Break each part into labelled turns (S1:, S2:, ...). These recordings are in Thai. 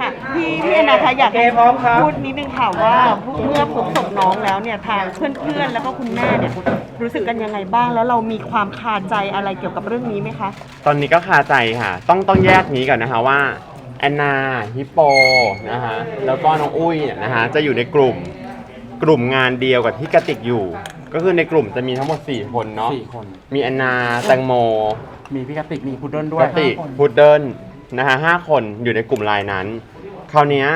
S1: ค่ะพี่พี่แอนนาคะอยากให้
S2: โอเคพร้อมครับ
S1: พูดนิดนึงค่ะว่าเมื่อพบศพน้องแล้วเนี่ยทางเพื่อนๆแล้วก็คุณแม่เนี่ยรู้สึกกันยังไงบ้าง แล้วเรามีความคาใจอะไรเกี่ยวกับเรื่องนี้ไหมคะ
S3: ตอนนี้ก็คาใจค่ะ ต้องต้องแยกนี้ก่อนนะคะว่าแอนนาฮิปโปนะคะแล้วก็น้องอุ้ยเนี่ยนะคะจะอยู่ในกลุ่มกลุ่มงานเดียวกับที่กระติกอยู่ ก็คือในกลุ่มจะมีทั้งหมด 4 คนเนาะ
S4: สี่คน
S3: มีแอนนาแตงโม
S4: มีพี่กติกมีพุดเดิ้ลด้
S3: ก
S4: วย
S3: ระติกพุดเดิ้ล นะคะห้าคนอยู่ในกลุ่มไลน์นั้น คราวเนี้ย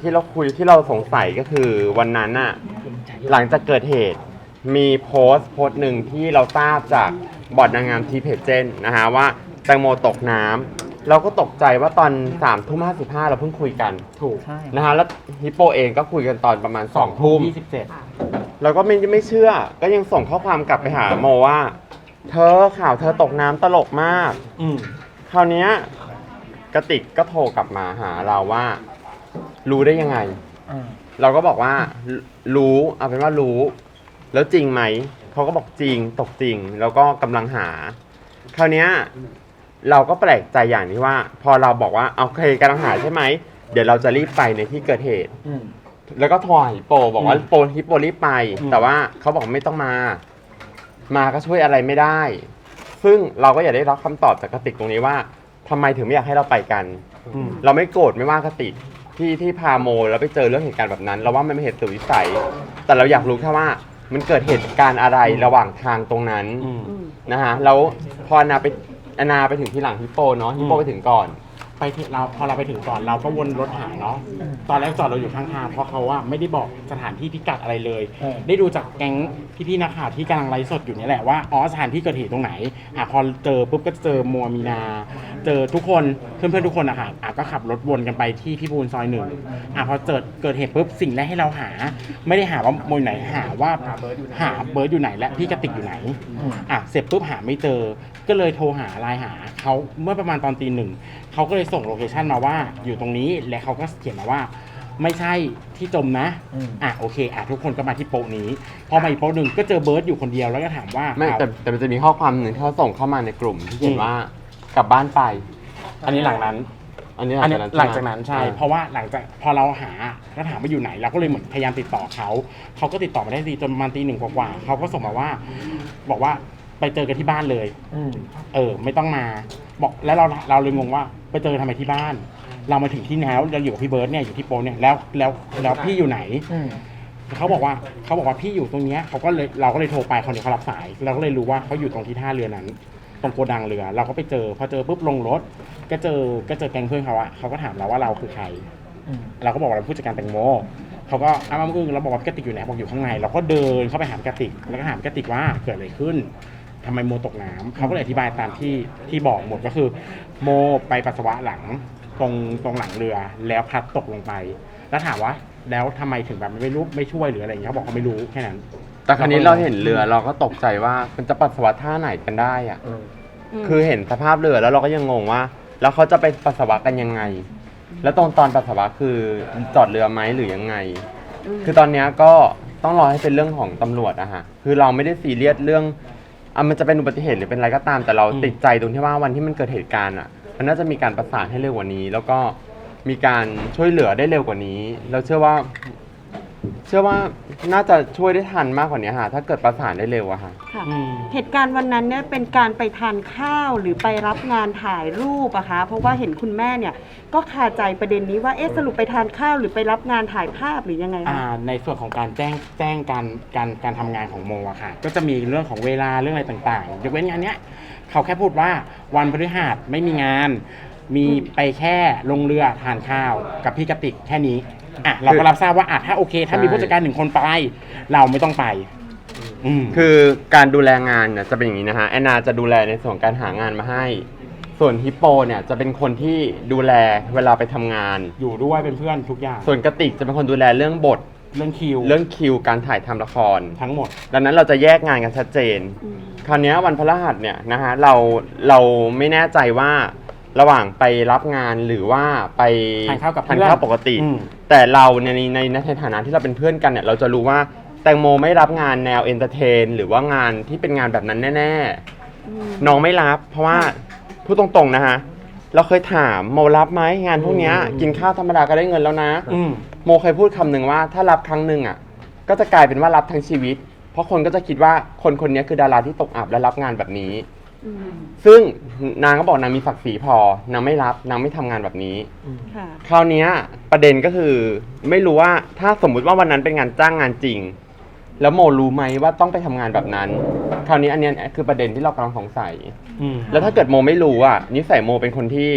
S3: ที่เราคุยที่เราสงสัยก็คือวันนั้นน่ะหลังจากเกิดเหตุมีโพสต์โพสต์หนึ่งที่เราทราบจากบอร์ดนางงามทีเพจเจนนะคะว่าแตงโมตกน้ำเราก็ตกใจว่าตอน3ามทุ่มห้าสิบห้าเราเพิ่งคุยกัน
S4: ถูก
S3: นะฮะแล้วฮิปโปเองก็คุยกันตอนประมาณ2องทุ่ม
S4: ยี่สิบเจ็ด
S3: เราก็ไม่ไม่เชื่อ ก็ยังส่งข้อความกลับไปหาโมว่า เธอข่าวเธอตกน้ำตลกมาก
S4: อืม
S3: คราวเนี้ย กระติกก็โทรกลับมาหาเราว่า รู้ได้ยังไงเราก็บอกว่ารูรู้เอาเป็นว่ารู้ แล้วจริงไหมเขาก็บอกจริงตกจริง แล้วก็กำลังหา คราวเนี้ยเราก็แปลกใจอย่างที่ว่า พอเราบอกว่าโอเคกำลังหาใช่ไหมเดี๋ยวเราจะรีบไปในที่เกิดเหตุ
S4: อืม
S3: แล้วก็โทรหาฮิปโปบอกว่า
S4: อืม
S3: โปฮิปโปรีบไป
S4: อืม
S3: แต่ว่าเขาบอกไม่ต้องมา มาก็ช่วยอะไรไม่ได้ ซึ่งเราก็อยากได้รับคำตอบจากกติกตรงนี้ว่า ทำไมถึงไม่อยากให้เราไปกัน
S4: อืม
S3: เราไม่โกรธไม่ว่ากติกที่ที่พาโมแล้วไปเจอเรื่องเหตุการณ์แบบนั้น เราว่ามันไม่เหตุสุดวิสัย แต่เราอยากรู้แค่ว่ามันเกิดเหตุการณ์อะไรระหว่างทางตรงนั้น
S4: อืม
S1: อืม
S3: นะฮะแล้วพออนาไปอนาไปถึงที่หลังฮิปโปเนาะฮิปโป
S4: อืม
S3: ไปถึงก่อน
S4: ไปที่เราพอเราไปถึงก่อนเราก็วนรถหาเนาะตอนแรกจอดเราอยู่ข้างทางเพราะเขาว่าไม่ได้บอกสถานที่พิกัดอะไรเลยได้ดูจากแก๊งพี่ๆนักข่าวที่กำลังไลฟ์สดอยู่เนี่ยแหละว่าอ๋อสถานที่เกิดเหตุตรงไหนอะพอเจอปุ๊บก็เจอมัวมีนา เจอทุกคนเพื่อนๆทุกคนอะค่ะอะก็ขับรถวนกันไปที่พี่บูลซอยหนึ่งอะพอเจอเกิดเหตุปุ๊บสิ่งแรกให้เราหา ไม่ได้หาว่าโมยไหนหาว่าหาเบิร์ดอยู่ไหนและพี่กติกอยู่ไหน อะเสร็จปุ๊บหาไม่เจอ ก็เลยโทรหาไลน์หาเขาเมื่อประมาณตอนตีหนึ่ง เขาก็เลยส่งโลเคชันมาว่าอยู่ตรงนี้และเขาก็เขียนมาว่า ไม่ใช่ที่จมนะอะโอเคอะทุกคนก็มาที่โป๊ะนี้ พอมาอีกโป๊ะหนึ่งก็เจอเบิร์ดอยู่คนเดียวแล้วก็ถามว่า
S3: ไม่
S4: อ้าว
S3: แต่แต่มันจะมีข้อความหนึ่งที่เขาส่งเข้ามาในกลุ่มที่เขีย
S4: อื
S3: น
S4: ม
S3: ว่ากลับบ้านไป
S4: อันนี้หลังนั้น
S3: อันนี้
S4: อันนี้หลังจาก
S3: ใช่ไนั้
S4: นใช่
S3: อ่า
S4: เพราะว่าหลังจากพอเราหาก็ถามว่าอยู่ไหนเราก็เลยเหมือนพยายามติดต่อเขา เขาก็ติดต่อมาได้ดีจนประมาณตีหนึ่งกว่าๆเขาก็ส่งมาว่า บอกว่า ไปเจอกันที่บ้านเลยเออ ไม่ต้องมา บอกแล้วเราเราเลยงงว่าไปเจอทำไมที่บ้าน เรามาถึงที่แล้วเราอยู่กับพี่เบิร์ดเนี่ยอยู่ที่โปรเนี่ยแล้วแล้วแล้วพี่อยู่ไหนเขาบอกว่าเขาบอกว่าพี่อยู่ตรงเนี้ยเขาก็เลยเราก็เลยโทรไปเขาเนี่ยเขารับสายเราก็เลยรู้ว่าเขาอยู่ตรงที่ท่าเรือนั้น ตรงโกดังเรือ เราก็ไปเจอพอเจอปุ๊บลงรถ ก็เจอก็เจอแก๊งเพื่อนเขาอะเขาก็ถามเราว่าเราคือใครเราก็บอกว่าเราเป็นผู้จัดการแตงโมเขาก็อ้าวอึ้งเราบอกว่าพี่กติกอยู่ไหนบอกอยู่ข้างใน เราก็เดินเข้าไปหาพี่กติก แล้วก็ถามพี่กติกว่าเกิดอะไรขึ้น ทำไมโมตกน้ำเขาก็เลยอธิบายตามที่ที่บอกหมดก็คือ โมไปปัสสาวะหลังตรงตรงหลังเรือแล้วพลัดตกลงไป แล้วถามว่า แล้วทำไมถึงแบบไม่รู้ไม่ช่วยหรืออะไรอย่างเงี้ยเขาบอกเขาไม่รู้แค่นั้น
S3: แต่ครั้นี้เราเห็นเรือเราก็ตกใจว่ามันจะปัสสาวะท่าไหนกันได้อะ
S1: ม
S3: คือเห็นสภาพเรือแล้วเราก็ยังงงว่า แล้วเขาจะไปปัสสาวะกันยังไง แล้วตรงตอนปัสสาวะคือจอดเรือไหมหรือยังไง
S1: ม
S3: คือตอนเนี้ยก็ต้องรอให้เป็นเรื่องของตำรวจอะฮะ คือเราไม่ได้ซีเรียสเรื่อง อะมันจะเป็นอุบัติเหตุหรือเป็นอะไรก็ตาม แต่เรา
S4: อืม
S3: ติดใจตรงที่ว่าวันที่มันเกิดเหตุการณ์อะมันน่าจะมีการประสานให้เร็วกว่านี้ แล้วก็มีการช่วยเหลือได้เร็วกว่านี้ เราเชื่อว่า เชื่อว่าน่าจะช่วยได้ทันมากกว่านี้ฮะถ้าเกิดประสานได้เร็วอะฮะ
S1: ค่ะ
S4: อืม
S1: เหตุการณ์วันนั้นเนี่ยเป็นการไปทานข้าวหรือไปรับงานถ่ายรูปอะคะ เพราะว่าเห็นคุณแม่เนี่ย ก็คาใจประเด็นนี้ว่า เอ๊ะสรุปไปทานข้าวหรือไปรับงานถ่ายภาพหรือยังไง
S4: อ่า
S1: คะ
S4: ในส่วนของการแจ้งแจ้งการการการทำงานของโมอะค่ะ ก็จะมีเรื่องของเวลาเรื่องอะไรต่างๆยกเว้นงานเนี้ยเขาแค่พูดว่าวันพฤหัสไม่มีงาน มีไปแค่ลงเรือทานข้าวกับพี่กติกแค่นี้ อะเราก็รับทราบว่าอะถ้าโอเค ถ้ามี
S3: ใช่
S4: ผู้จัดการหนึ่งคนไป เราไม่ต้องไป อืม
S3: คือการดูแลงานเนี่ยจะเป็นอย่างนี้นะฮะแอนนาจะดูแลในส่วนการหางานมาให้ ส่วนฮิปโปเนี่ยจะเป็นคนที่ดูแลเวลาไปทำงาน
S4: อยู่ด้วยเป็นเพื่อนทุกอย่าง
S3: ส่วนกติกจะเป็นคนดูแลเรื่องบท
S4: เรื่องคิว
S3: เรื่องคิวการถ่ายทำละคร
S4: ทั้งหมด
S3: ดังนั้นเราจะแยกงานกันชัดเจน
S1: อืม
S3: คราวเนี้ยวันพฤหัสเนี่ยนะฮะเราเราไม่แน่ใจว่าระหว่างไปรับงานหรือว่าไป
S4: ทานข้าวกับ
S3: ทาน
S4: เพื่อน
S3: ข้าวปกติ
S4: อืม
S3: แต่เราในในในในฐานะที่เราเป็นเพื่อนกันเนี่ยเราจะรู้ว่าแตงโมไม่รับงานแนวเอนเตอร์เทนหรือว่างานที่เป็นงานแบบนั้นแน่
S1: อืม
S3: ๆน้องไม่รับ เพราะว่าพูดตรงๆนะฮะเราเคยถามโมรับไหมงานพวกเนี้ยกินข้าวธรรมดาก็ได้เงินแล้วนะ
S4: อืม
S3: โมเคยพูดคำหนึ่งว่าถ้ารับครั้งหนึ่งอะก็จะกลายเป็นว่ารับทั้งชีวิต เพราะคนก็จะคิดว่าคนคนนี้คือดาราที่ตกอับและรับงานแบบนี้
S1: อืม
S3: ซึ่งนางก็บอกนางมีศักดิ์ศรีพอนางไม่รับนางไม่ทำงานแบบนี้
S1: ค่ะ
S3: คราวเนี้ยประเด็นก็คือไม่รู้ว่าถ้าสมมุติว่าวันนั้นเป็นงานจ้างงานจริง แล้วโมรู้ไหมว่าต้องไปทำงานแบบนั้น คราวนี้อันเนี้ยคือประเด็นที่เรากำลังสงสัย
S4: อืม
S3: แล้วถ้าเกิดโมไม่รู้อะนิสัยโมเป็นคนที่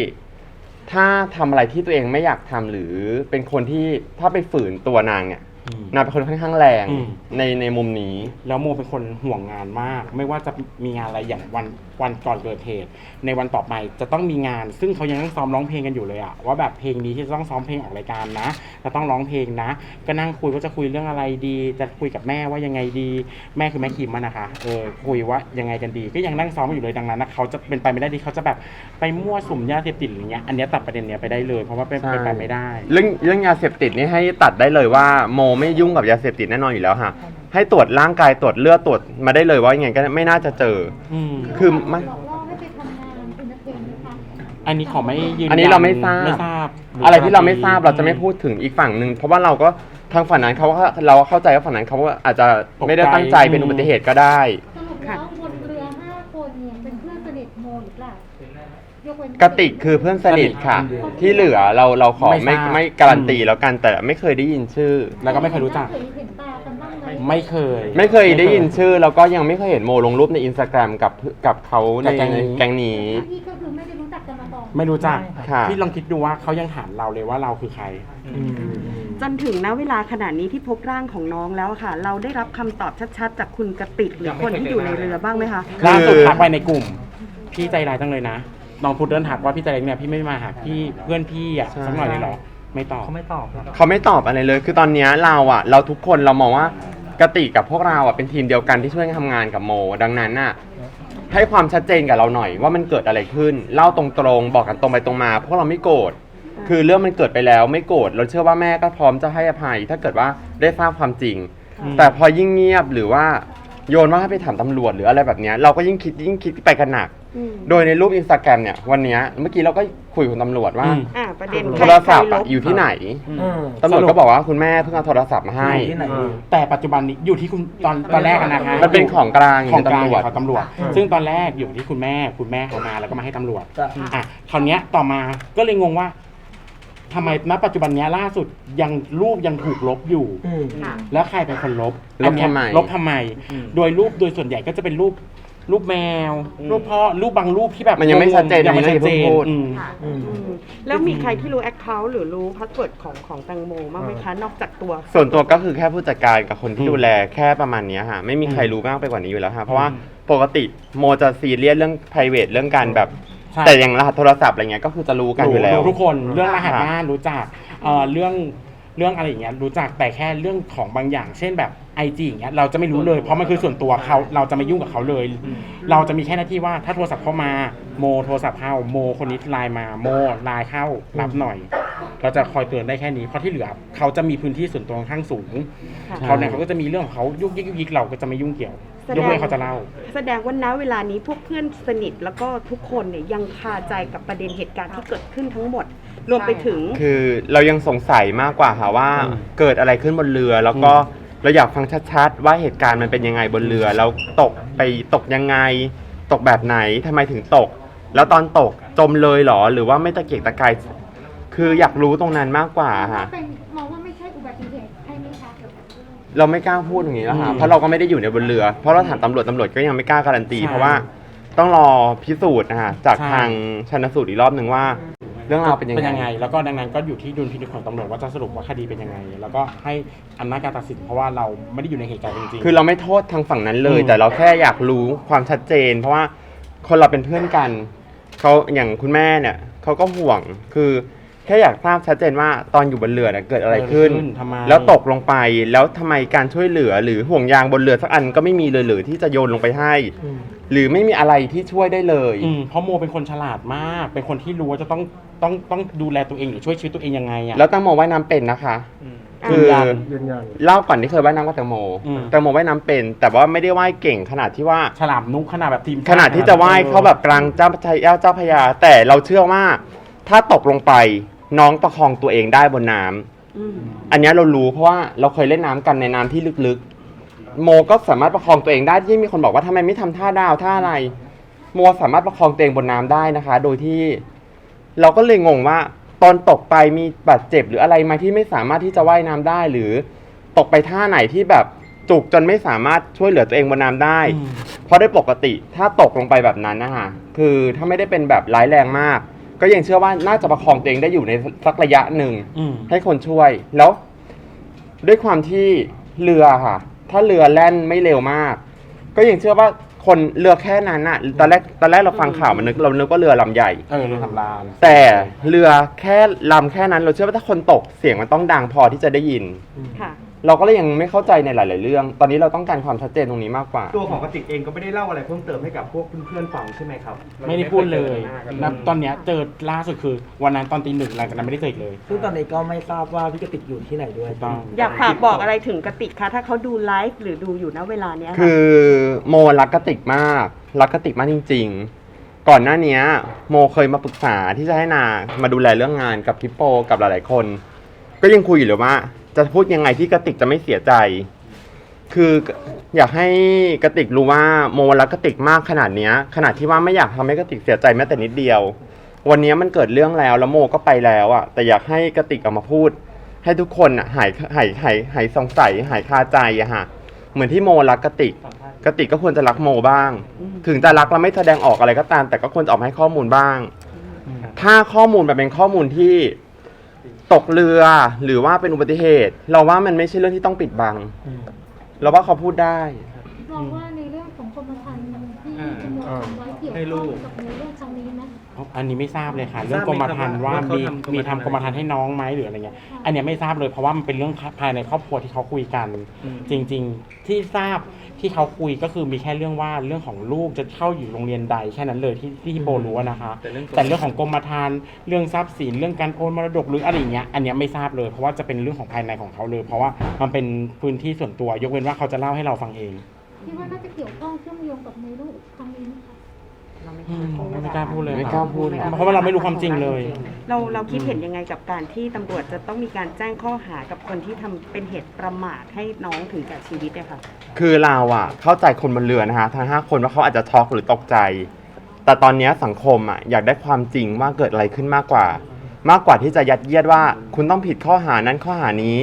S3: ถ้าทำอะไรที่ตัวเองไม่อยากทำหรือเป็นคนที่ถ้าไปฝืนตัวนางเนี่ย
S4: อืม
S3: นางเป็นคนค่อนข้างแรง
S4: อืม
S3: ในในมุมนี้
S4: แล้วโมเป็นคนห่วงงานมาก ไม่ว่าจะมีงานอะไรอย่างวันวันก่อนเกิดเหตุในวันต่อไปจะต้องมีงาน ซึ่งเขายังต้องซ้อมร้องเพลงกันอยู่เลยอะว่าแบบเพลงนี้ที่จะต้องซ้อมเพลงออกรายการนะจะต้องร้องเพลงนะ ก็นั่งคุยว่าจะคุยเรื่องอะไรดี จะคุยกับแม่ว่ายังไงดี แม่คือแม่คิมอะนะคะเออคุยว่ายังไงกันดี ก็ยังนั่งซ้อมอยู่เลยดังนั้นนะเขาจะเป็นไปไม่ได้ดีเขาจะแบบไปมั่วสุมยาเสพติดอะไรเงี้ยอันเนี้ยตัดประเด็นเนี้ยไปได้เลยเพราะว่าเป็น
S3: ใช่
S4: เป็นไปไม่ได้
S3: เรื่องเรื่องยาเสพติดนี่ให้ตัดได้เลยว่าโมไม่ยุ่งกับยาเสพติดแน่นอนอยู่แล้วค่ะ ให้ตรวจร่างกายตรวจเลือดตรวจมาได้เลยว่ายังไงก็ไม่น่าจะเจอ
S4: อืม
S3: คือไม่
S2: หลอกล่อให้ไปทำงานเป็นนักเรียนไหมคะ
S4: อันนี้ขอไม่ยืนยัน
S3: อันนี้เราไม่ทราบ
S4: ไม่ทราบ
S3: อะไรที่เราไม่ทราบเราจะไม่พูดถึงอีกฝั่งหนึ่งเพราะว่าเราก็ทางฝั่งนั้นเขาก็เราก็เข้าใจว่าฝั่งนั้นเขาก็อาจจะไม่ได้ตั้งใจเป็นอุบัติเหตุก็ได้
S2: สรุปแล้วบนเรือ กเว้น
S3: กติกคือเพื่อนสนิทค่ะ ที่เหลือเราเราขอไม่ไม่การันตีแล้วกันแต่ไม่เคยได้ยินชื่อ
S4: แล้วก็ไม่เคยรู้จัก
S2: เคยเห็นตากันบ้างไหม
S4: ไม่เคย
S3: ไม่เคยได้ยินชื่อ แล้วก็ยังไม่เคยเห็นโมลงรูปในอินสตาแกรมกับกับเขาใน
S4: กับแก๊งนี้
S3: แก๊งนี้
S2: พี่ก็คือไม่ได้รู้จักกันมาก่อน
S4: ไม่รู้จัก
S3: ค่ะ
S4: พี่ลองคิดดูว่าเขายังถามเราเลยว่าเราคือใคร
S1: จนถึงณเวลาขณะนี้ที่พบร่างของน้องแล้วอะค่ะ เราได้รับคำตอบชัดๆ จากคุณกติกหรือคนที่อยู่ในเรือบ้างไหมคะ
S3: คือ
S4: ล่าสุดทักไปในกลุ่ม พี่ใจร้ายจังเลยนะน้องพุดเดินทักว่าพี่ใจร้ายเนี่ยพี่ไม่มาหาพี่เพื่อนพี่อะ
S3: ใช่
S4: สักหน่อยเลยเหรอไม่ตอบ
S5: เขาไม่ตอบครับ
S3: เขาไม่ตอบอะไรเลย คือตอนเนี้ยเราอะเราทุกคนเรามองว่ากติกกับพวกเราอะเป็นทีมเดียวกันที่ช่วยกันทำงานกับโม ดังนั้นน่ะให้ความชัดเจนกับเราหน่อยว่ามันเกิดอะไรขึ้น เล่าตรงๆ บอกกันตรงไปตรงมาเพราะเราไม่โกรธ คือเรื่องมันเกิดไปแล้วไม่โกรธ เราเชื่อว่าแม่ก็พร้อมจะให้อภัย ถ้าเกิดว่าได้ทราบความจริง
S4: อืม
S3: แต่พอยิ่งเงียบหรือว่าโยนว่าให้ไปถามตำรวจหรืออะไรแบบเนี้ยเราก็ยิ่งคิดยิ่งคิดไปกันหนัก
S1: อืม
S3: โดยในรูปอินสตาแกรมเนี่ยวันเนี้ยเมื่อกี้เราก็คุยกับตำรวจว่า
S4: อืม
S1: อ่าประเด็น
S3: โทรศัพท์
S1: ใคล
S3: อะ
S1: บ
S3: อยู่ที่ไหน
S5: อืม
S3: ตำรวจก็บอกว่าคุณแม่เพิ่งเอาโทรศัพท์มาให้
S5: อยู่ที่ไหน
S4: แต่ปัจจุบันนี้อยู่ที่คุณตอนตอนแรกอะนะคะ
S3: มันเป็นของกลาง
S4: ของกลาง
S3: ตำรวจ
S4: ของตำรวจ
S5: อืม
S4: ซึ่งตอนแรกอยู่ที่คุณแม่คุณแม่เขามาแล้วก็มาให้ตำรวจ
S5: จะ
S4: อะคราวเนี้ยต่อมาก็เลยงงว่าทำไมณปัจจุบันเนี้ยล่าสุดยังรูปยังถูกลบอยู่
S5: อืม
S1: ค่ะ
S4: แล้วใครเป็นคนลบ
S3: ลบ
S4: อันเนี้ย
S3: ทำไม
S4: ลบทำไม
S5: อืม
S4: โดยรูปโดยส่วนใหญ่ก็จะเป็นรูป รูปแมว รูปพ่อรูปบางรูปที่แบบ
S3: มันยังไม่ชัดเจน
S4: ยังไม่
S3: อันนี้
S4: ชัดเจ
S3: อย่าเพิ่
S4: น
S3: งพูด
S4: อืม
S1: ค่ะ
S5: อืม
S1: อืมแล้วมีใครที่รู้แอคเคาท์หรือรู้พาสเวิร์ดของของแตงโมบ้างไหมคะ นอกจากตัว
S3: ส่วนตัวก็คือแค่ผู้จัดการกับคนที่
S4: อืม
S3: ดูแลแค่ประมาณเนี้ยค่ะ ไม่มีใคร
S4: อืม
S3: รู้มากไปกว่านี้อยู่แล้วค่ะเพราะว่า
S4: อืม
S3: ปกติโมจะซีเรียสเรื่อง p r i v a t เรื่องการแบบ
S4: ใช่
S3: แต่อย่างรหัสโทรศัพท์อะไรเงี้ยก็คือจะรู้กันอยู่แล้ว
S4: รู้ทุกคนเรื่องรหัส
S3: ค่ะ
S4: บ้านรู้จักเอ่อเรื่องเรื่องอะไรอย่างเงี้ยรู้จักแต่แค่เรื่องของบางอย่าง เช่นแบบ ไอจีอย่างเงี้ยเราจะไม่รู้เลยเพราะมันคือส่วนตัวเขาเราจะไม่ยุ่งกับเขาเลย เราจะมีแค่หน้าที่ว่าถ้าโทรศัพท์เข้ามาโมโทรศัพท์เข้าโมคนนี้ไลน์มาโมไลน์เข้ารับหน่อย เราจะคอยเตือนได้แค่นี้เพราะที่เหลือเขาจะมีพื้นที่ส่วนตัวค่อนข้างสูง
S1: ค่ะ
S4: เขาเนี่ยเขาก็จะมีเรื่องของเขายุกยิกยุกยิกเราก็จะไม่ยุ่งเกี่ยว
S1: แสดง
S4: ยกเว้นเขาจะเล่า
S1: แสดงว่าณเวลานี้พวกเพื่อนสนิทแล้วก็ทุกคนเนี่ยยังคาใจกับประเด็นเหตุการณ์ที่เกิดขึ้นทั้งหมด รวมไปถึง
S3: คือเรายังสงสัยมากกว่าค่ะว่า
S4: อืม
S3: เกิดอะไรขึ้นบนเรือแล้วก็ เราอยากฟังชัดๆ ว่าเหตุการณ์มันเป็นยังไงบนเรือ แล้วตกไปตกยังไง ตกแบบไหนทำไมถึงตก แล้วตอนตกจมเลยเหรอ หรือว่าไม่ตะเกียกตะกาย คืออยากรู้ตรงนั้นมากกว่าค่ะ
S2: เป็นมองว่าไม่ใช่อุบัติเหตุใช่ไหมคะ
S3: เราไม่กล้าพูดอย่างนี้แล้วค่ะ
S4: อืม
S3: เพราะเราก็ไม่ได้อยู่ในบนเรือ เพราะเราถามตำรวจตำรวจก็ยังไม่กล้าการันตี
S4: ใช่
S3: เพราะว่าต้องรอพิสูจน์นะคะจาก
S4: ใช่
S3: ทางชันสูตรอีกรอบหนึ่งว่าเรื่องราวเป็นยัง
S4: เป็น
S3: ไง
S4: ยังไง แล้วก็ดังนั้นก็อยู่ที่ดุลพินิจของตำรวจว่าจะสรุปว่าคดีเป็นยังไง แล้วก็ให้อำนาจการตัดสินเพราะว่าเราไม่ได้อยู่ในเหตุการณ์จริงๆ
S3: คือเราไม่โทษทางฝั่งนั้นเลย
S4: อืม
S3: แต่เราแค่อยากรู้ความชัดเจน เพราะว่าคนเราเป็นเพื่อนกันเขาอย่างคุณแม่เนี่ยเขาก็ห่วงคือ แค่อยากทราบชัดเจนว่าตอนอยู่บนเรือเนี่ยเกิดอะไรขึ้น
S4: เกิดอะไรขึ้นทำไม
S3: แล้วตกลงไปแล้วทำไมการช่วยเหลือหรือห่วงยางบนเรือสักอันก็ไม่มีเลยหรือที่จะโยนลงไปให้หรือไม่มีอะไรที่ช่วยได้เลย
S4: อืมเพราะโมเป็นคนฉลาดมาก เป็นคนที่รู้ว่าจะต้องต้องต้องดูแลตัวเองหรือช่วยชีวิตตัวเองยังไงอะ
S3: แล้วแตังโมว่ายน้ำเป็นนะคะ
S1: อ่า
S3: คือ
S4: ยืนยัน
S3: เล่าก่อนที่เคยว่ายน้ำกับแตงโม
S4: อืม
S3: แตงโมว่ายน้ำเป็น แต่ว่าไม่ได้ว่ายเก่งขนาดที่ว่า
S4: ฉลามนุกขนาดแบบทีมชติ
S3: ขนาดที่จะว่ายเข้าแบบกลางเจ้าพระยาเจ้าพระยา แต่เราเชื่อว่าถ้าตกลงไป น้องประคองตัวเองได้บนน้ำ
S1: อืม
S3: อันเนี้ยเรารู้เพราะว่าเราเคยเล่นน้ำกันในน้ำที่ลึกๆ โมก็สามารถประคองตัวเองได้ที่มีคนบอกว่าทำไมไม่ทำท่าดาวท่าอะไร โมสามารถประคองตัวเองบนน้ำได้นะคะ โดยที่ เราก็เลยงงว่า ตอนตกไปมีบาดเจ็บหรืออะไรไหมาที่ไม่สามารถที่จะว่ายน้ำได้ หรือตกไปท่าไหนที่แบบจุกจนไม่สามารถช่วยเหลือตัวเองบนน้ำได้
S4: อืม
S3: เพราะโดยปกติถ้าตกลงไปแบบนั้นนะคะคือถ้าไม่ได้เป็นแบบร้ายแรงมาก ก็ยังเชื่อว่าน่าจะประคองตัวเองได้อยู่ในสักระยะหนึ่ง
S4: อืม
S3: ให้คนช่วยแล้ว ด้วยความที่เรือค่ะ ถ้าเรือแล่นไม่เร็วมาก ก็ยังเชื่อว่าคนเรือแค่นั้นน่ะตอนแรกตอนแรกเราฟังข่าวมันนึกเรานึกว่าเรือลำใหญ่
S4: เออเรือสำราญ
S3: แต่เรือแค่ลำแค่นั้น เราเชื่อว่าถ้าคนตกเสียงมันต้องดังพอที่จะได้ยิน
S1: ค่ะ
S3: เราก็เลยยังไม่เข้าใจในหลาย ๆ เรื่อง ตอนนี้เราต้องการความชัดเจนตรงนี้มากกว่า
S5: ตัวของกติกเองก็ไม่ได้เล่าอะไรเพิ่มเติมให้กับพวกเพื่อนๆฟังใช่ไหมครับ
S4: ไม่ได้พูดเลย
S5: ราไม่คจอห
S4: นะ
S5: น้า
S4: ตอนเนี้ยเจอล่าสุดคือวันนั้นตอนตีหนึ่งหลังจากนั้นไม่ได้เจออีกเลย
S6: ซึ่งตอนนี้ก็ไม่ทราบว่าพี่กติกอยู่ที่ไหนด้วย
S4: ถูกต้อง
S1: อยากฝากบอกอะไรถึงกติกคะถ้าเขาดูไลฟ์หรือดูอยู่ณเวลาเนี้ยค่ะ
S3: คือโมรักกระติกมาก รักกระติกมากจริง ๆ ก่อนหน้าเนี้ย โมเคยมาปรึกษาที่จะให้นามาดูแลเรื่องงานกับพิปโปกับหลายๆคน ก็ยังคุยอยู่เลยว่า จะพูดยังไงที่กระติกจะไม่เสียใจ คืออยากให้กระติกรู้ว่าโมรักกระติกมากขนาดเนี้ย ขนาดที่ว่าไม่อยากทำให้กระติกเสียใจแม้แต่นิดเดียว วันนี้มันเกิดเรื่องแล้วแล้วโมก็ไปแล้วอะแต่อยากให้กระติกออกมาพูด ให้ทุกคนอะหายหายหายหายสงสัยหายคาใจอะฮะเหมือนที่โมรักกระติกกระติกก็ควรจะรักโมบ้าง ถึงจะรักแล้วไม่แสดงออกอะไรก็ตาม แต่ก็ควรจะออกมาให้ข้อมูลบ้าง ถ้าข้อมูลแบบเป็นข้อมูลที่ ตกเรือหรือว่าเป็นอุบัติเหตุ เราว่ามันไม่ใช่เรื่องที่ต้องปิดบัง เราว่าเขาพูดได้
S2: มองว่าในเรื่องของกรมธรรม์ ที่จำนวนทำไว้เกี่ยวข้องกับในเรื่องครั้งนี้ไหม
S4: อันนี้ไม่ทราบเลยค่ะ เรื่อง
S5: ทราบ
S4: กร
S5: ไหม
S4: มธรรม์
S5: ครับ
S4: ว่า
S5: ว่าเขา
S4: มี
S5: ทำกรมธรรม์
S4: มีทำกรมธรรม์ให้น้องไหมหรืออะไรเงี้ย อันเนี้ยไม่ทราบเลยเพราะว่ามันเป็นเรื่องภายในครอบครัวที่เขาคุยกันจริง ๆ ที่ทราบที่เขาคุยก็คือมีแค่เรื่องว่าเรื่องของลูกจะเข้าอยู่โรงเรียนใดแค่นั้นเลยที่ที่ฮิปโปรู้อะนะคะ
S5: แต่เรื่อง
S4: แต่เรื่องของกรมธรรม์เรื่องทรัพย์สินเรื่องการโอนมรดกหรืออะไรอย่างเงี้ยอันเนี้ยไม่ทราบเลย เพราะว่าจะเป็นเรื่องของภายในของเขาเลย เพราะว่ามันเป็นพื้นที่ส่วนตัวยกเว้นว่าเขาจะเล่าให้เราฟังเอง
S2: คิดว่าน่าจะเกี่ยวข้องเชื่อมโยงกับในเรื่องครั้งนี้ไหมคะ
S4: อืมไม่กล้าพูดเลย
S3: ไม่กล้าพูด
S4: ค่ะเพราะว่าเราไม่รู้ความจริงเลย
S1: เราเราคิดเห็นยังไงกับการที่ตำรวจจะต้องมีการแจ้งข้อหากับคนที่ทำเป็นเหตุประมาทให้น้องถึงแก่ชีวิตเนี่ยค่ะ
S3: คือเราอะเข้าใจคนบนเรือนะคะทั้งห้าคนว่าเขาอาจจะช็อกหรือตกใจ แต่ตอนเนี้ยสังคมอะอยากได้ความจริงว่าเกิดอะไรขึ้นมากกว่า มากกว่าที่จะยัดเยียดว่า คุณต้องผิดข้อหานั้นข้อหานี้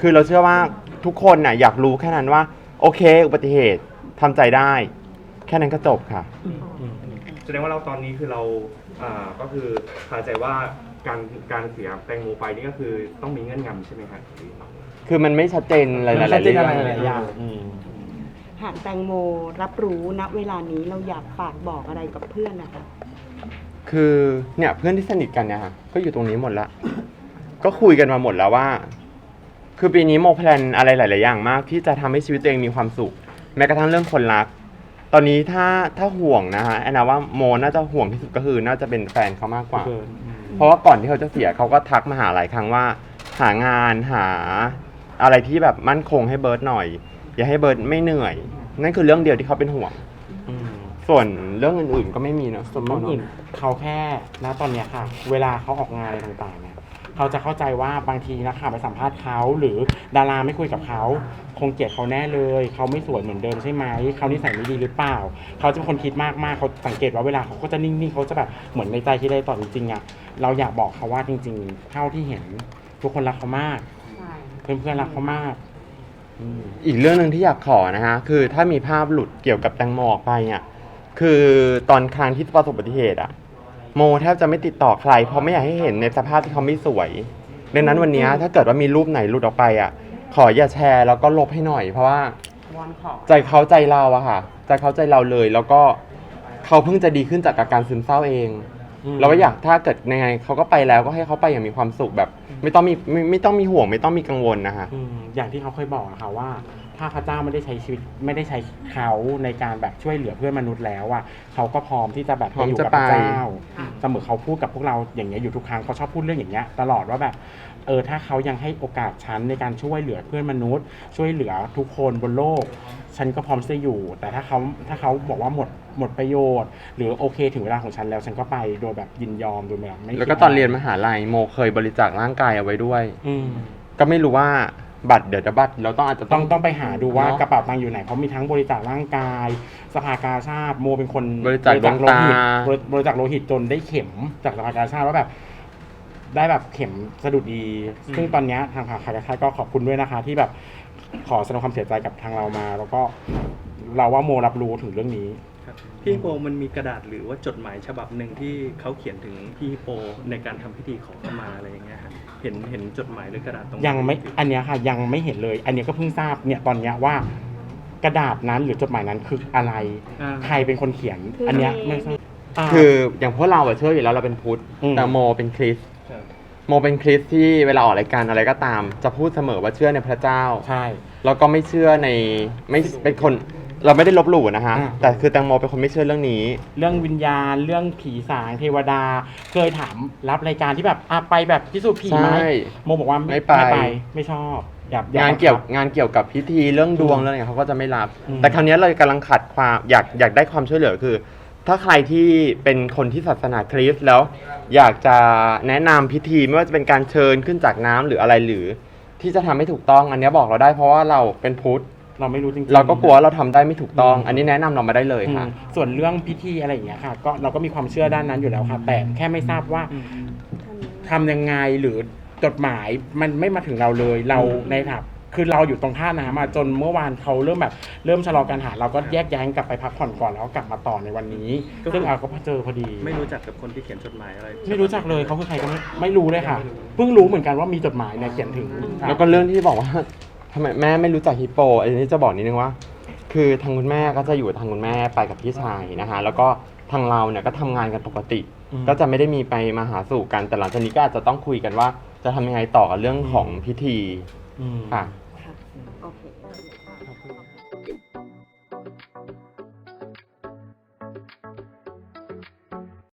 S3: คือเราเชื่อว่าทุกคนน่ะอยากรู้แค่นั้นว่า โอเค อุบัติเหตุทำใจได้ แค่นั้นก็จบค่ะ
S5: แสดงว่าเราตอนนี้คือเราอ่าก็คือคาใจว่าการการเสียแตงโมไปนี่ก็คือต้องมีเงื่อนงำใช่ไหมครับ
S3: คือมันไม่ชัดเจนหลายๆ
S4: มัน
S3: เรื่
S4: ชัดเจนอะไร
S3: อง
S4: หลายๆอย่าง อืม
S1: หากแตงโมรับรู้ณเวลานี้เราอยากฝากบอกอะไรกับเพื่อนนะคะ
S3: คือเนี่ยเพื่อนที่สนิทกันเนี่ยค่ะก็อยู่ตรงนี้หมดละ ก็คุยกันมาหมดแล้วว่า คือปีนี้โมแพลนอะไรหลาย ๆ อย่างมาก ที่จะทำให้ชีวิตตัวเองมีความสุข แม้กระทั่งเรื่องคนรัก ตอนนี้ถ้าถ้าห่วงนะฮะแอนนาว่าโมน่าจะห่วงที่สุดก็คือน่าจะเป็นแฟนเขามากกว่า
S4: เกิน
S3: เพราะว่าก่อนที่เขาจะเสียเขาก็ทักมาหาหลายครั้งว่า หางานหาอะไรที่แบบมั่นคงให้เบิร์ดหน่อย อย่าให้เบิร์ดไม่เหนื่อย นั่นคือเรื่องเดียวที่เขาเป็นห่วง
S4: อืม
S3: ส่วนเรื่องอื่นๆก็ไม่มีเนอะ
S4: ส่วนเรื่องอื่นเขาแค่นะตอนเนี้ยค่ะ เวลาเขาออกงานอะไรต่างๆเนี่ย เขาจะเข้าใจว่าบางทีนักข่าวไปสัมภาษณ์เขาหรือดาราไม่คุยกับเขาคงเกลียดเขาแน่เลย เขาไม่สวยเหมือนเดิมใช่ไหมเขานิสัยไม่ดีหรือเปล่า เขาจะเป็นคนคิดมากๆเขาสังเกตว่าเวลาเขาก็จะนิ่งๆเขาจะแบบเหมือนในใจที่ได้ต่อจริงๆอะเราอยากบอกเขาว่าจริง ๆ เท่าที่เห็น ทุกคนรักเขามากเพื่อนๆรักเขามากอืม
S3: อีกเรื่องหนึ่งที่อยากขอนะฮะคือถ้ามีภาพหลุดเกี่ยวกับแตงโมออกไปอะคือตอนครั้งที่ประสบอุบัติเหตุอะ โมแทบจะไม่ติดต่อใคร เพราะไม่อยากให้เห็นในสภาพที่เขาไม่สวย ดังนั้นวันเนี้ยถ้าเกิดว่ามีรูปไหนหลุดออกไปอะ ขออย่าแชร์แล้วก็ลบให้หน่อย เพราะว่า
S1: วอนขอ
S3: ใจเขาใจเราอะค่ะ ใจเขาใจเราเลย แล้วก็เขาเพิ่งจะดีขึ้นจากอาการซึมเศร้าเอง
S4: อืม
S3: เราก็อยากถ้าเกิดยังไงเขาก็ไปแล้วก็ให้เขาไปอย่างมีความสุขแบบ ไม่ต้องมีไม่ไม่ต้องมีห่วงไม่ต้องมีกังวลนะคะ
S4: อืมอย่างที่เขาเคยบอกอะค่ะว่า ถ้าพระเจ้าไม่ได้ใช้ชีวิตไม่ได้ใช้เขาในการแบบช่วยเหลือเพื่อนมนุษย์แล้วอะเขาก็พร้อมที่จะแบบ
S3: พร้อม
S4: อยู่
S3: จะ
S4: กับพระ
S3: ไป
S4: เจ้าเสมอเขาพูดกับพวกเราอย่างเงี้ยอยู่ทุกครั้งเขาชอบพูดเรื่องอย่างเงี้ยตลอดว่าแบบเออถ้าเขายังให้โอกาสฉันในการช่วยเหลือเพื่อนมนุษย์ ช่วยเหลือทุกคนบนโลก ฉันก็พร้อมจะอยู่ แต่ถ้าเขาถ้าเขาบอกว่าหมดหมดประโยชน์ หรือโอเคถึงเวลาของฉันแล้วฉันก็ไปโดยแบบยินยอมโดยแบบไม่
S3: แล้วก็ตอนเรียนมหาลัยโมเคยบริจาคร่างกายเอาไว้ด้วย
S4: อืม
S3: ก็ไม่รู้ว่า บัตรเดี๋ยวจะบัตรเราต้องอาจจะ
S4: ต้
S3: ต้
S4: อ
S3: องง
S4: ต้องไปหาดูว่า
S3: เนอะ
S4: กระเป๋าตังค์อยู่ไหนเพราะมีทั้งบริจาคร่างกาย สภากาชาติโมเป็นคน
S3: บริจาคดวง
S4: โล
S3: ตา
S4: หิตบริบริจาคโลหิตจนได้เข็มจากสภากาชาติว่าแบบ ได้แบบเข็มสะดุดดี ซึ่งตอนเนี้ยทางสภากาชาติก็ขอบคุณด้วยนะคะ ที่แบบขอแสดงความเสียใจกับทางเรามา แล้วก็เราว่าโมรับรู้ถึงเรื่องนี้
S7: ครับ พี่ฮิปโปมันมีกระดาษหรือว่าจดหมายฉบับหนึ่งที่เขาเขียนถึงพี่ฮิปโปในการทำพิธีขอขมาอะไรอย่างเงี้ยฮะเห็นเห็นจดหมายหรือกระดาษตรงนั้น
S4: ยังไม่อันเนี้ยค่ะยังไม่เห็นเลย อันเนี้ยก็เพิ่งทราบเนี่ยตอนเนี้ยว่ากระดาษนั้นหรือจดหมายนั้นคืออะไราใครเป็นคนเขียนอันเนี้ยไม่ทราบา
S3: คืออย่างพวกเราอะเชื่ออยู่แล้วเราเป็นพุทธ
S4: อืม
S3: แต่โมเป็นคริสต์
S7: ครับ
S3: โมเป็นคริสต์ที่เวลาออกรายการอะไรก็ตาม จะพูดเสมอว่าเชื่อในพระเจ้า
S4: ใช่
S3: แล้วก็ไม่เชื่อในไม่เป็นคน เราไม่ได้ลบหลู่นะฮะ
S4: อ่า
S3: แต่คือแตงโมเป็นคนไม่เชื่อเรื่องนี้
S4: เรื่องวิญญาณ เรื่องผีสางเทวดา เคยถามรับรายการที่แบบอะไปแบบพิสูจน์ผีไหม
S3: ใช่
S4: โมบอกว่า
S3: ไม่ไป
S4: ไม่ชอบอยากอย
S3: งานเกี่ยว
S4: บัคับ
S3: งานเกี่ยวกับพิธีเรื่องดวง
S4: อืม
S3: เรื่องอะไรเขาก็จะไม่รับ
S4: อืม
S3: แต่คราวนี้เรากำลังขัดความอยากอยากได้ความช่วยเหลือคือ ถ้าใครที่เป็นคนที่ศาสนาคริสต์แล้ว อยากจะแนะนำพิธีไม่ว่าจะเป็นการเชิญขึ้นจากน้ำหรืออะไรหรือ ที่จะทำให้ถูกต้องอันนี้บอกเราได้เพราะว่าเราเป็นพุทธ
S4: เราไม่รู้จริงๆ
S3: เราก็กลัวว่าเราทำได้ไม่ถูกต้อง
S4: อืม
S3: อันนี้แนะนำเรามาได้เลย
S4: อืม
S3: ค่ะ
S4: ส่วนเรื่องพิธีอะไรอย่างเงี้ยค่ะ ก็เราก็มีความเชื่อด้านนั้นอยู่แล้วค่ะ แต่แค่ไม่ทราบว่า
S7: อืม
S4: ทำยังไงหรือจดหมายมันไม่มาถึงเราเลยเราในถามคือเราอยู่ตรงท่าน้ำมาจนเมื่อวานเขาเริ่มแบบเริ่มชะลอการหา เราก็แยกย้ายกลับไปพักผ่อนก่อนแล้วก็กลับมาต่อในวันนี้
S7: ก็คือ
S4: ซึ่งเราก็เจอพอดี
S7: ไม่รู้จักกับคนที่เขียนจดหมายอะไร
S4: ไม่รู้จักเลยเขาคือใครก็ไม่ไม่รู้เลยค่ะ เพิ่งรู้เหมือนกันว่ามีจดหมายเนี่ยเขียนถึง
S3: แล้วก็เรื่องที่บอกว่า ทำไมแม่ไม่รู้จักฮิปโป อันนี้จะบอกนิดนึงว่า คือทางคุณแม่ก็จะอยู่ทางคุณแม่ไปกับพี่ชายนะคะ แล้วก็ทางเราเนี่ยก็ทำงานกันปกติ
S4: อืม
S3: ก็จะไม่ได้มีไปมาหาสู่กัน แต่หลังจากนี้ก็อาจจะต้องคุยกันว่า จะทำยังไงต่อกับเรื่องของพิธี
S4: อืม
S3: ค่ะ
S1: โอเค